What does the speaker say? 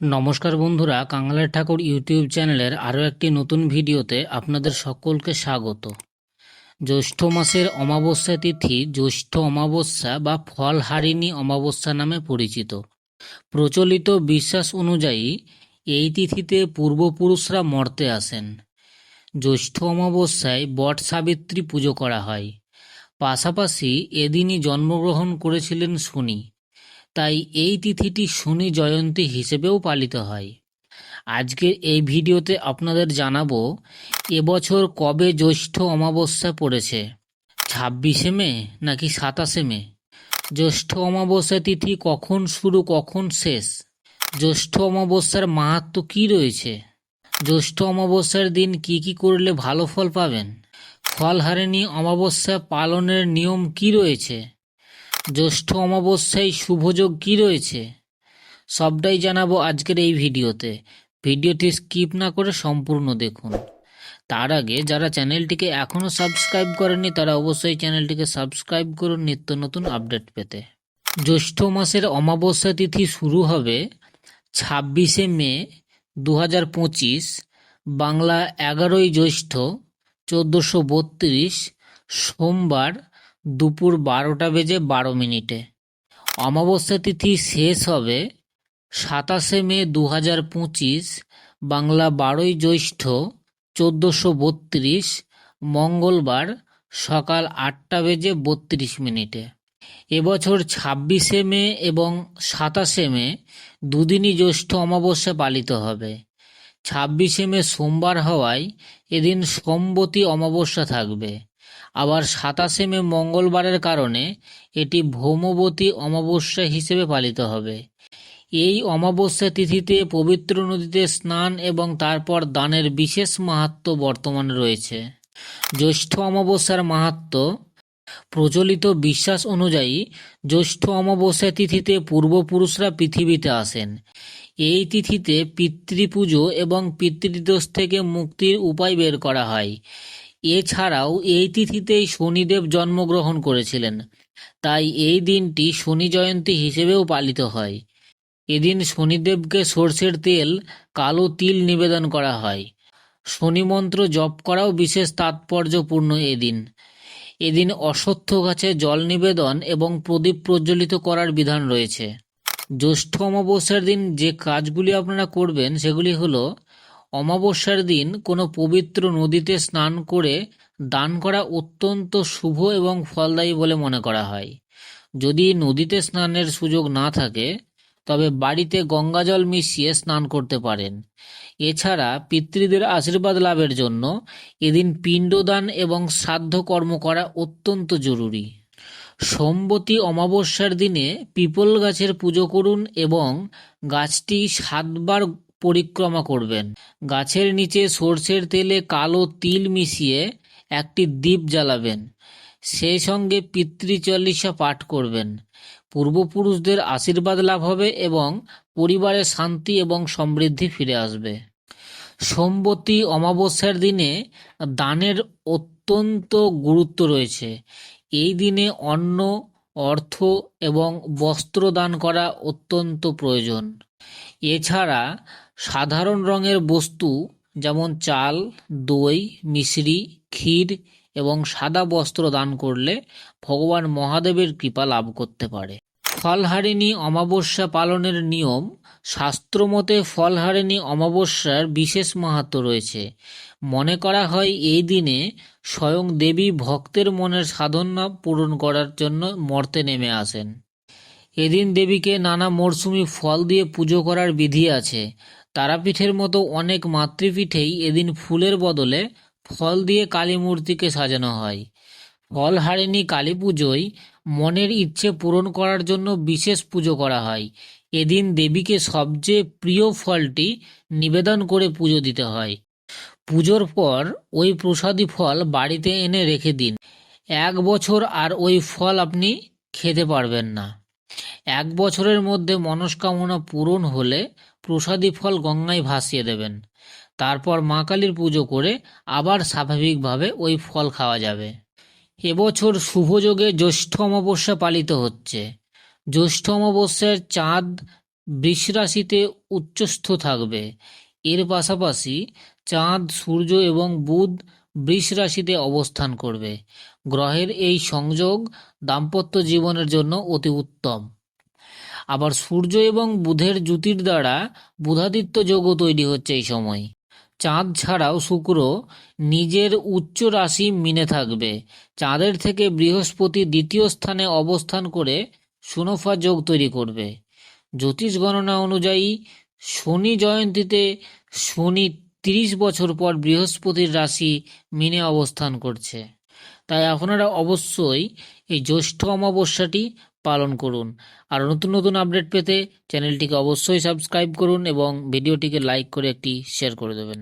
নমস্কার বন্ধুরা কাঙালের ঠাকুর ইউটিউব চ্যানেলের আরও একটি নতুন ভিডিওতে আপনাদের সকলকে স্বাগত। জ্যৈষ্ঠ মাসের অমাবস্যা তিথি জ্যৈষ্ঠ অমাবস্যা বা ফলহারিণী অমাবস্যা নামে পরিচিত। প্রচলিত বিশ্বাস অনুযায়ী এই তিথিতে পূর্বপুরুষরা মর্তে আসেন। জ্যৈষ্ঠ অমাবস্যায় বট সাবিত্রী পুজো করা হয়। পাশাপাশি এদিনই জন্মগ্রহণ করেছিলেন শনি। তাই এই তিথিটি শনি জয়ন্তী হিসেবেও পালিত হয়। আজকের এই ভিডিওতে আপনাদের জানাব, এবছর কবে জ্যৈষ্ঠ অমাবস্যা পড়েছে? ছাব্বিশে মে নাকি সাতাশে মে? জ্যৈষ্ঠ অমাবস্যা তিথি কখন শুরু, কখন শেষ? জ্যৈষ্ঠ অমাবস্যার মাহাত্ম কী রয়েছে? জ্যৈষ্ঠ অমাবস্যার দিন কি কি করলে ভালো ফল পাবেন? ফলহারিণী অমাবস্যা পালনের নিয়ম কি রয়েছে? জ্যৈষ্ঠ অমাবস্যায় শুভযোগ কি রয়েছে? সবটাই জানাব আজকের এই ভিডিওতে। ভিডিওটি স্কিপ না করে সম্পূর্ণ দেখুন। তার আগে যারা চ্যানেলটিকে এখনও সাবস্ক্রাইব করেননি, তারা অবশ্যই চ্যানেলটিকে সাবস্ক্রাইব করুন নিত্য নতুন আপডেট পেতে। জ্যৈষ্ঠ মাসের অমাবস্যা তিথি শুরু হবে ছাব্বিশে মে দু হাজার পঁচিশ, বাংলা এগারোই জ্যৈষ্ঠ চোদ্দোশো সোমবার দুপুর বারোটা বেজে বারো মিনিটে। অমাবস্যা তিথি শেষ হবে সাতাশে মে দু হাজার পঁচিশ, বাংলা বারোই জ্যৈষ্ঠ চোদ্দোশো বত্রিশ, মঙ্গলবার সকাল আটটা বেজে বত্রিশ মিনিটে। এবছর ছাব্বিশে মে এবং সাতাশে মে দুদিনই জ্যৈষ্ঠ অমাবস্যা পালিত হবে। ছাব্বিশে মে সোমবার হওয়ায় এদিন সোমবতী অমাবস্যা থাকবে। আবার সাতাশে মে মঙ্গলবারের কারণে এটি ভৌমবতী অমাবস্যা হিসেবে পালিত হবে। এই অমাবস্যা তিথিতে পবিত্র নদীতে স্নান এবং তারপর দানের বিশেষ মাহাত্ম বর্তমানে রয়েছে। জ্যৈষ্ঠ অমাবস্যার মাহাত্ম প্রচলিত বিশ্বাস অনুযায়ী জ্যৈষ্ঠ অমাবস্যা তিথিতে পূর্বপুরুষরা পৃথিবীতে আসেন। এই তিথিতে পিতৃপুজো এবং পিতৃদোষ থেকে মুক্তির উপায় বের করা হয়। এছাড়াও এই তিথিতেই শনিদেব জন্মগ্রহণ করেছিলেন। তাই এই দিনটি শনি জয়ন্তী হিসেবেও পালিত হয়। এদিন শনিদেবকে সর্ষের তেল, কালো তিল নিবেদন করা হয়। শনি মন্ত্র জপ করাও বিশেষ তাৎপর্যপূর্ণ এদিন। এদিন অশ্বত্থ গাছে জল নিবেদন এবং প্রদীপ প্রজ্বলিত করার বিধান রয়েছে। জ্যৈষ্ঠ অমাবস্যার দিন যে কাজগুলি আপনারা করবেন সেগুলি হলো অমাবস্যার দিন কোনো পবিত্র নদীতে স্নান করে দান করা অত্যন্ত শুভ এবং ফলদায়ী বলে মনে করা হয়। যদি নদীতে স্নানের সুযোগ না থাকে, তবে বাড়িতে গঙ্গাজল মিশিয়ে স্নান করতে পারেন। এছাড়া পিতৃদের আশীর্বাদ লাভের জন্য এদিন পিণ্ডদান এবং শ্রাদ্ধ কর্ম করা অত্যন্ত জরুরি। সোমবতী অমাবস্যার দিনে পিপল গাছের পুজো করুন এবং গাছটি সাতবার পরিক্রমা করবেন। গাছের নিচে সর্ষের তেলে কালো তিল মিশিয়ে একটি দ্বীপ জ্বালাবেন। সেই সঙ্গে পিতৃচল্লিশা পাঠ করবেন। পূর্বপুরুষদের আশীর্বাদ লাভ হবে এবং পরিবারে শান্তি এবং সমৃদ্ধি ফিরে আসবে। সোমবতী অমাবস্যার দিনে দানের অত্যন্ত গুরুত্ব রয়েছে। এই দিনে অন্ন, অর্থ এবং বস্ত্র দান করা অত্যন্ত প্রয়োজন। এছাড়া সাধারণ রঙের বস্তু যেমন চাল, দই মিশ্রি ক্ষীর এবং সাদা বস্ত্র দান করলে ভগবান মহাদেবের কৃপা লাভ করতে পারে। ফলহারিণী অমাবস্যা পালনের নিয়ম শাস্ত্রমতে ফলহারিণী অমাবস্যার বিশেষ মাহাত্ম রয়েছে। মনে করা হয় এই দিনে স্বয়ং দেবী ভক্তের মনের সাধনা পূরণ করার জন্য মর্তে নেমে আসেন। এদিন দেবীকে নানা মরশুমি ফল দিয়ে পুজো করার বিধি আছে। তারাপীঠের মতো অনেক মাতৃপীঠেই এদিন ফুলের বদলে ফল দিয়ে কালী মূর্তিকে সাজানো হয়। ফলহারিণী কালী পুজোয় মনের ইচ্ছে পূরণ করার জন্য বিশেষ পুজো করা হয়। এদিন দেবীকে সবচেয়ে প্রিয় ফলটি নিবেদন করে পুজো দিতে হয়। পুজোর পর ওই প্রসাদী ফল বাড়িতে এনে রেখে দিন। এক বছর আর ওই ফল আপনি খেতে পারবেন না। এক বছরের মধ্যে মনস্কামনা পূরণ হলে প্রসাদী ফল গঙ্গায় ভাসিয়ে দেবেন। তারপর মা কালীর পুজো করে আবার স্বাভাবিকভাবে ওই ফল খাওয়া যাবে। এবছর শুভযোগে জ্যৈষ্ঠ অমাবস্যা পালিত হচ্ছে। জ্যৈষ্ঠ অমাবস্যার চাঁদ বৃষ রাশিতে উচ্চস্থ থাকবে। এর পাশাপাশি চাঁদ, সূর্য এবং বুধ বৃষ রাশিতে অবস্থান করবে। গ্রহের এই সংযোগ দাম্পত্য জীবনের জন্য অতি উত্তম। আবার সূর্য এবং বুধের জ্যোতির দ্বারা বুধাদিত্য যোগও তৈরি হচ্ছে এই সময়। চাঁদ ছাড়াও শুক্র নিজের উচ্চ রাশি মিনে থাকবে। চাঁদের থেকে বৃহস্পতি দ্বিতীয় স্থানে অবস্থান করে সুনফা যোগ তৈরি করবে। জ্যোতিষ গণনা অনুযায়ী শনি জয়ন্তীতে শনি তিরিশ বছর পর বৃহস্পতির রাশি মিনে অবস্থান করছে। তাই আপনারা অবশ্যই এই জ্যৈষ্ঠ অমাবস্যাটি পালন করুন। আর নতুন নতুন আপডেট পেতে চ্যানেলটিকে অবশ্যই সাবস্ক্রাইব করুন এবং ভিডিওটিকে লাইক করে একটি শেয়ার করে দেবেন।